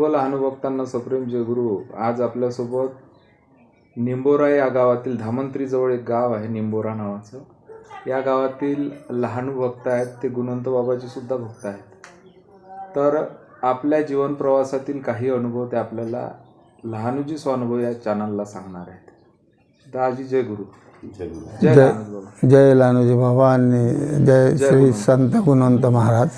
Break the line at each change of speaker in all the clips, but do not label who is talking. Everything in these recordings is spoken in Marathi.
सर्व लहान भक्तांना सप्रेम जयगुरु आज आपल्यासोबत निंबोरा या गावातील धामंत्रीजवळ एक गाव आहे निंबोरा नावाचं. या गावातील लहान भक्त आहेत ते गुणवंत बाबाचे सुद्धा भक्त आहेत. तर आपल्या जीवन प्रवासातील काही अनुभव ते आपल्याला लहानुजी स्वानुभव या चॅनलला सांगणार आहेत. दाजी जय गुरु. जय
जय
लहानुजी बाबा.
जय लानोजी बाबा आणि जय श्री संत गुणवंत महाराज.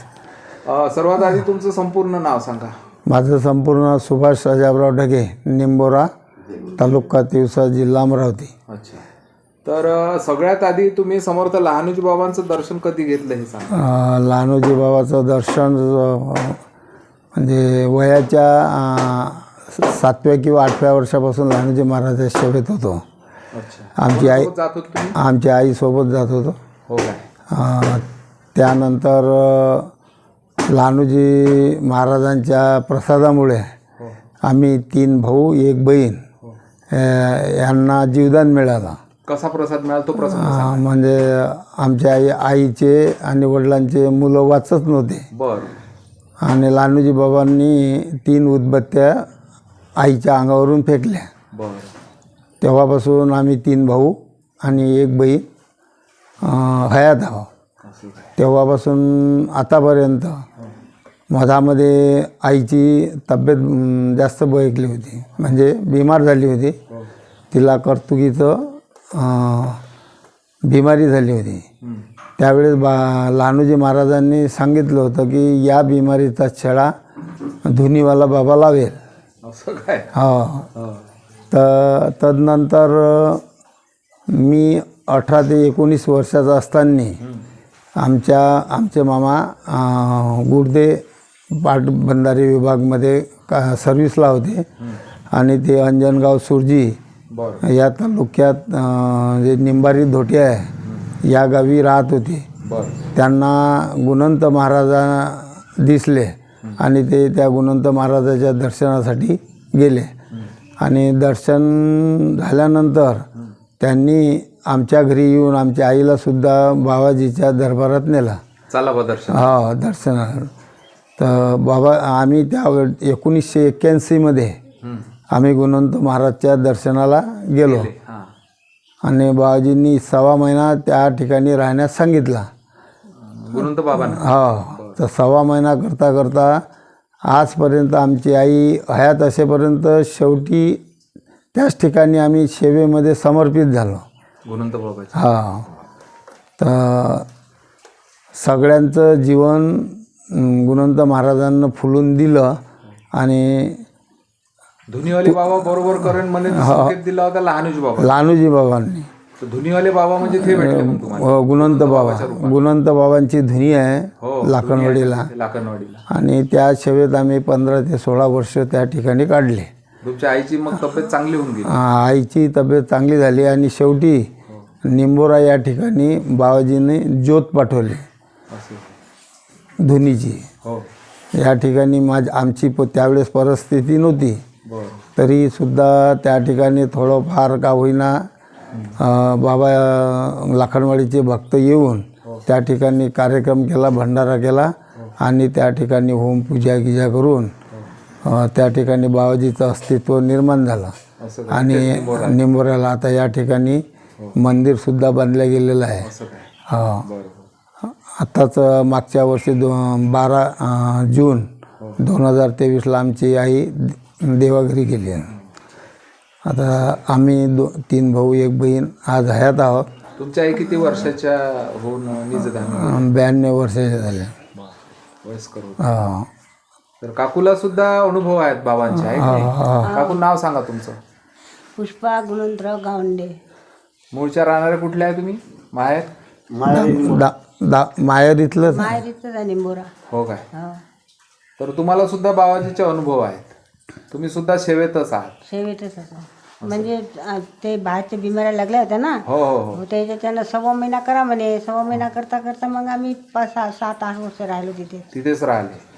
अ, सर्वात आधी तुमचं संपूर्ण नाव सांगा.
माझं संपूर्ण सुभाष सजाबराव ढगे निंबोरा तालुका तिवसा जिल्हा अमरावती.
अच्छा. तर अ, सगळ्यात आधी तुम्ही समर्थ लहानुजी बाबांचं दर्शन कधी घेतलं हे सांगा.
अं, लहानोजी बाबाचं दर्शन अं, म्हणजे वयाच्या अं, सातव्या किंवा आठव्या वर्षापासून लहानोजी महाराजाच्या सेवेत होतो.
अच्छा.
आमची आई
जात होत तुम्ही?
आमची आईसोबत जात होतो.
हो काय
अं, त्यानंतर अं, लहानोजी महाराजांच्या प्रसादामुळे
हो.
आम्ही तीन भाऊ एक बहीण
हो.
यांना जीवदान मिळालं.
कसा प्रसाद मिळाला? तो प्रसाद
म्हणजे आमच्या आई आईचे आणि वडिलांचे मुलं वाचत नव्हते.
बर.
आणि लहानोजी बाबांनी तीन उदबत्त्या आईच्या अंगावरून फेकल्या.
बर.
तेव्हापासून आम्ही तीन भाऊ आणि एक बहीण हयात
काय
तेव्हापासून आतापर्यंत मधामध्ये आईची तब्येत जास्त बळकली होती. म्हणजे बिमार झाली होती. तिला कर्तुकीचं बिमारी झाली होती. त्यावेळेस बा लहानोजी महाराजांनी सांगितलं होतं की या बिमारीचा छडा धुनीवाला बाबा लावेल.
असं काय?
हो.
हो.
तर तदनंतर मी अठरा ते एकोणीस वर्षाचा असताना आमच्या आमचे मामा गुडदे पाटबंधारे विभागमध्ये का सर्व्हिसला होते. आणि ते अंजनगाव सुरजी या तालुक्यात जे निंबारी धोटे आहे या गावी राहत होते. त्यांना गुणवंत महाराजा दिसले आणि ते त्या गुणवंत महाराजाच्या दर्शनासाठी गेले. आणि दर्शन झाल्यानंतर त्यांनी आमच्या घरी येऊन आमच्या आईला सुद्धा बाबाजीच्या दरबारात नेला.
चला बा दर्शन.
हा दर्शनाला तर बाबा आम्ही त्या एकोणीसशे एक्क्याऐंशीमध्ये. आम्ही गुणवंत महाराजच्या दर्शनाला गेलो.
हा.
आणि बाबाजींनी सव्वा महिना त्या ठिकाणी राहण्यास सांगितला.
गुणवंत बाबांना.
हो तर सव्वा महिना करता करता आजपर्यंत आमची आई हयात असेपर्यंत शेवटी त्याच ठिकाणी आम्ही सेवेमध्ये समर्पित झालो.
गुणवंत
हा. तर सगळ्यांचं जीवन गुणवंत महाराजांना फुलून दिलं आणि
धुनीवाले बाबा बरोबर करेन म्हणे संकेत दिला होता लहानुजी बाबा
लहानूजी बाबांनी.
तर धुनीवाले बाबा म्हणजे ते भेटले मग तुम्हाला.
अं, गुणवंत बाबा. गुणवंत बाबांची धुनी आहे
हो
लाखनवाडीला.
लाकणवाडीला
आणि त्या सेवेत आम्ही पंधरा ते सोळा वर्ष त्या ठिकाणी काढले.
तुमच्या आईची मग तब्येत चांगली होऊन गेली.
आईची तब्येत चांगली झाली आणि शेवटी निंबोरा या ठिकाणी बाबाजीने ज्योत पाठवली. धुनीची.
हो.
या ठिकाणी माझ आमची प त्यावेळेस परिस्थिती नव्हती.
बर.
तरीसुद्धा त्या ठिकाणी थोडंफार का होईना बाबा लाखनवाडीचे भक्त येऊन त्या ठिकाणी कार्यक्रम केला भंडारा केला आणि त्या ठिकाणी होमपूजा गिजा करून त्या ठिकाणी बाबाजीचं अस्तित्व निर्माण झालं. आणि निंबोऱ्याला आता या ठिकाणी मंदिरसुद्धा बांधलं गेलेलं आहे. हा. आत्ताच मागच्या वर्षी दो बारा जून दोन हजार तेवीसला आमची आई देवाघरी गेली आहे. आता आम्ही दो तीन भाऊ एक बहीण आज हयात आहोत.
तुमच्या आई किती वर्षाच्या होऊन
ब्याण्णव वर्षाचे झाले.
वयस्कर होते.
हा.
तर काकूला सुद्धा अनुभव आहेत बाबांचे आहे की नाही? काकू नाव सांगा तुमचं.
पुष्पा गुणवंतराव गावंडे.
मूळच्या राहणारे कुठले आहे तुम्ही? माहेर?
दा दा माहेर इथलंच. आहे.
माहेरीचं आहे निंबोरा.
हो काय?
हो.
तर तुम्हाला सुद्धा बाबाजीचे अनुभव आहेत. तुम्ही सुद्धा सेवेतच आहात.
सेवेतच असं. म्हणजे आ, ते बाहेरच्या बिमाऱ्या लागल्या होत्या ना?
हो हो हो.
हो त्याच्या त्यानं सव्वा महिना करा म्हणे. सव्वा महिना करता करता मग आम्ही पाच सहा सात आठ वर्ष राहिलो तिथे.
तिथेच राहिले.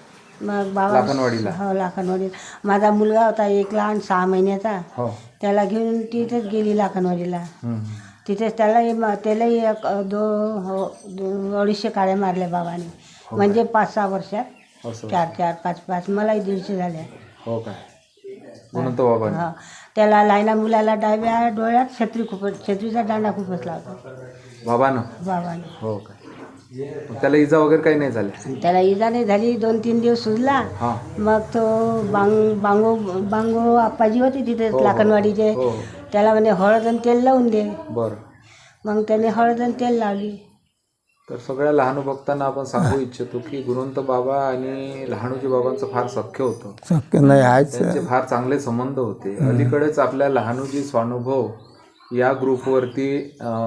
मग बाबा
लाखनवाडीला.
हो लाखनवाडी माझा मुलगा होता एक लहान सहा महिन्याचा.
हो.
त्याला घेऊन तिथेच गेली लाखनवाडीला.
हम्म.
तिथेच त्यालाही म- त्यालाही एक दो हो अडीचशे काड्या मारल्या बाबाने. म्हणजे पाच सहा वर्षात.
असं
चार चार पाच पाच. मलाही दीडशे झाल्या.
हो काय? गुणवंत बाबांनी.
हा. त्याला लायना मुलाला डाव्या डोळ्यात छत्री खूपच छत्रीचा दांडा खूपच लागतो
बाबानं?
बाबाने.
हो काय? त्याला इजा वगैरे काही नाही
आणि त्याला इजा नाही झाली दोन तीन दिवस सुजला.
हा.
मग तो बांग बांगो बांगो आप्पाजी होते तिथे
हो, हो.
लाखनवाडीचे.
हो.
त्याला म्हणे हळद आणि तेल लावून दे.
बरं.
मग त्याने हळद आणि तेल लावली.
तर सगळ्या लहान भक्तांना आपण सांगू इच्छितो की गुणवंत बाबा आणि लहानोजी बाबांचं फार सख्य होतं.
नाही आहेच.
त्यांचे फार चांगले संबंध होते. अलीकडेच आपल्या लहानोजी स्वानुभव या ग्रुपवरती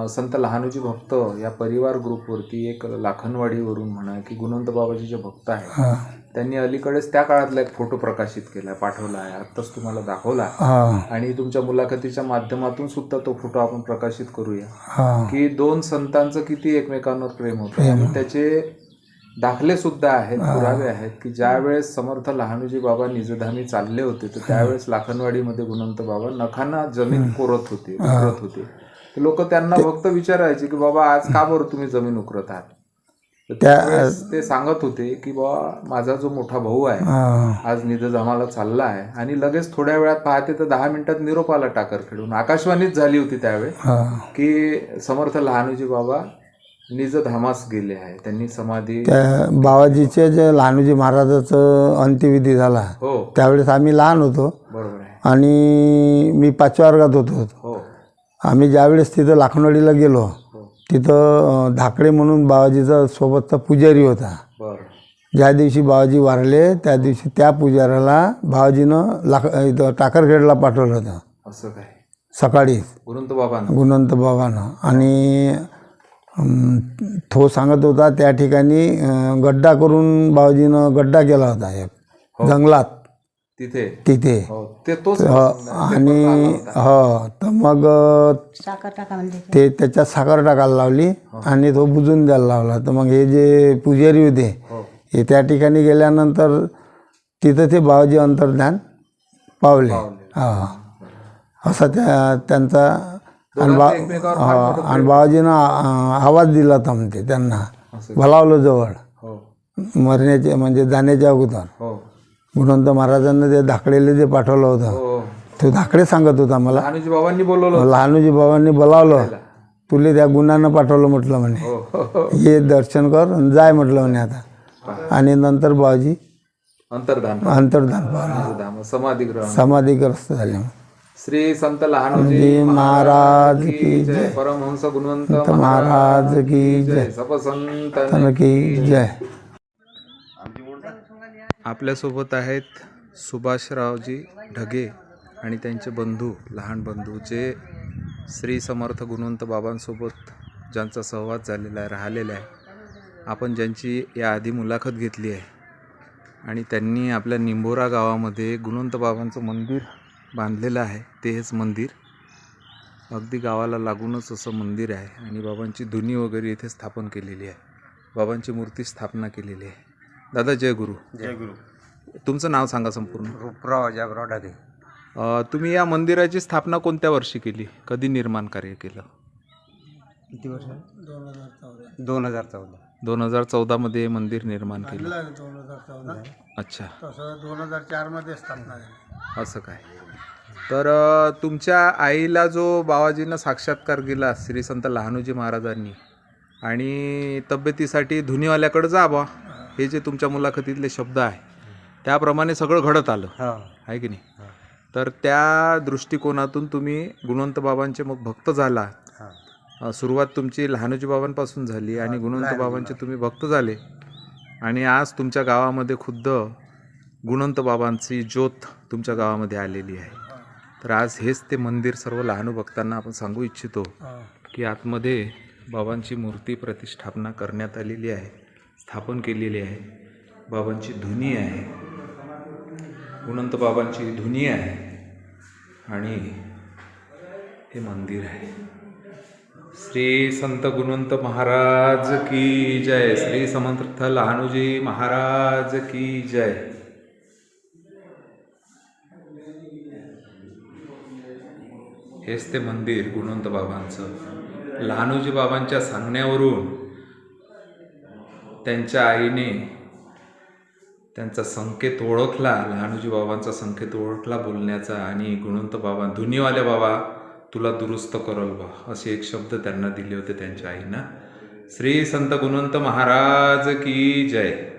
संत लहानोजी भक्त या परिवार ग्रुपवरती एक लाखनवाडीवरून म्हणा की गुणवंत बाबाजी जे भक्त आहेत त्यांनी अलीकडेच त्या काळातला एक फोटो प्रकाशित केला पाठवला आहे. आत्ताच तुम्हाला दाखवला. आणि तुमच्या मुलाखतीच्या माध्यमातून सुद्धा तो फोटो आपण प्रकाशित करूया. की दोन संतांचं किती एकमेकांवर प्रेम होतं. आणि त्याचे दाखले सुद्धा आहेत पुरावे आहेत की ज्या वेळेस समर्थ लहानोजी बाबा निजधामी चालले होते तर त्यावेळेस लाखनवाडीमध्ये गुणवंत बाबा नखाना जमीन कोरत होते उकरत होते. लोक त्यांना फक्त विचारायचे की बाबा आज का बरं तुम्ही जमीन उकरत आहात? त्यावेळेस ते सांगत होते की बाबा माझा जो मोठा भाऊ आहे आज निधधामाला चालला आहे आणि लगेच थोड्या वेळात पाहते तर दहा मिनिटात निरोप आला टाकर खेळून आकाशवाणीच झाली होती त्यावेळेस की समर्थ लहानोजी बाबा निजधामास गेले आहे. त्यांनी समाधी
त्या बाबाजीचे जे लहानोजी महाराजाचं अंत्यविधी झाला
हो.
त्यावेळेस आम्ही लहान होतो.
बरोबर आहे.
आणि मी पाचव्या वर्गात होतो.
हो.
आम्ही ज्यावेळेस तिथं लाखनवाडीला गेलो
हो.
तिथं धाकडे म्हणून बाबाजीचा सोबतचा पुजारी होता.
बरं.
ज्या दिवशी बाबाजी वारले त्या दिवशी त्या पुजाऱ्याला बाबाजीनं लाख इथं टाकरखेडला पाठवलं होतं.
असं काय? गुरुंत बाबांना.
गुणवंत बाबानं. आणि तो सांगत होता त्या ठिकाणी गड्डा करून बाबाजीनं गड्डा केला होता एक जंगलात.
तिथे?
तिथे.
हो ते तोच
हो, आणि हो तर मग अं,
साखर टाका म्हणजे
ते त्याच्यात साखर टाकायला लावली आणि तो बुजून द्यायला लावला. तर मग हे जे पुजारी होते
हो.
हे त्या ठिकाणी गेल्यानंतर तिथं ते बाबाजी अंतर्ध्यान पावले. हा. असा त्या त्यांचा आणि बा आणि बाबाजीनं आवाज दिला होता म्हणते त्यांना भलावलं जवळ.
हो.
मरण्याचे म्हणजे जाण्याच्या अगोदर.
हो.
गुणवंत महाराजांना ते धाकडेले जे पाठवलं होतं
हो
तो धाकडे सांगत होता मला.
लहानोजी बाबांनी बोलवलं.
लहानोजी बाबांनी बोलावलं. तुले त्या गुणानं पाठवलं म्हटलं म्हणे. ये दर्शन कर जाय म्हटलं म्हणे आता. आणि नंतर बाबाजी
अंतर्धान.
अंतर्धान समाधीग्रस्त झाले.
श्री संत लहानोजी
जी महाराज
की जय परमहंस गुणवंत
महाराज की जय
सपसंत
की जय.
आपल्यासोबत आहेत सुभाषरावजी ढगे आणि त्यांचे बंधू लहान बंधू जे श्री समर्थ गुणवंत बाबांसोबत ज्यांचा सहवास झालेला आहे राहिलेला आहे. आपण ज्यांची याआधी मुलाखत घेतली आहे आणि त्यांनी आपल्या निंबोरा गावामध्ये गुणवंत बाबांचं मंदिर बांधलेलं आहे. ते हेच मंदिर. अगदी गावाला लागूनच असं मंदिर आहे आणि बाबांची धुनी वगैरे इथे स्थापन केलेली आहे. बाबांची मूर्ती स्थापना केलेली आहे. दादा जय गुरु.
जय गुरु.
तुमचं नाव सांगा संपूर्ण.
रूपराव अजाबराव ढगे
अ, तुम्ही या मंदिराची स्थापना कोणत्या वर्षी केली? कधी निर्माण कार्य केलं?
किती वर्ष? दोन हजार चौदा.
दोन हजार चौदामध्ये हे मंदिर निर्माण केलं. अच्छा.
तसं दोन हजार चारमध्ये स्थापना झाली.
असं काय? तर तुमच्या आईला जो बाबाजीनं साक्षात्कार दिला श्री संत लहानोजी महाराजांनी आणि तब्येतीसाठी धुनीवाल्याकडे जा बा हे जे तुमच्या मुलाखतीतले शब्द आहे त्याप्रमाणे सगळं घडत आलं. आहे की नाही? तर त्या दृष्टिकोनातून तुम्ही गुणवंत बाबांचे मग भक्त झाला. सुरुवात तुमची लहानोजी बाबांपासून झाली आणि गुणवंत बाबांचे तुम्ही भक्त झाले. आणि आज तुमच्या गावामध्ये खुद्द गुणवंत बाबांची ज्योत तुमच्या गावामध्ये आलेली आहे. तर आज हेच ते मंदिर सर्व लहानू भक्तांना आपण सांगू इच्छितो की आतमध्ये बाबांची मूर्ती प्रतिष्ठापना करण्यात आलेली आहे स्थापन केलेली आहे. बाबांची धुनी आहे. गुणवंत बाबांची धुनी आहे. आणि हे मंदिर आहे. श्री संत गुणवंत महाराज की जय. श्री समर्थ लहानूजी महाराज की जय. हेच ते मंदिर गुणवंत बाबांचं. लहानोजी बाबांच्या सांगण्यावरून त्यांच्या आईने त्यांचा संकेत ओळखला लहानूजी बाबांचा संकेत ओळखला बोलण्याचा आणि गुणवंत बाबा धुनीवाल्या बाबा तुला दुरुस्त करल बा असे एक शब्द त्यांना दिले होते त्यांच्या आईनं. श्री संत गुणवंत महाराज की जय.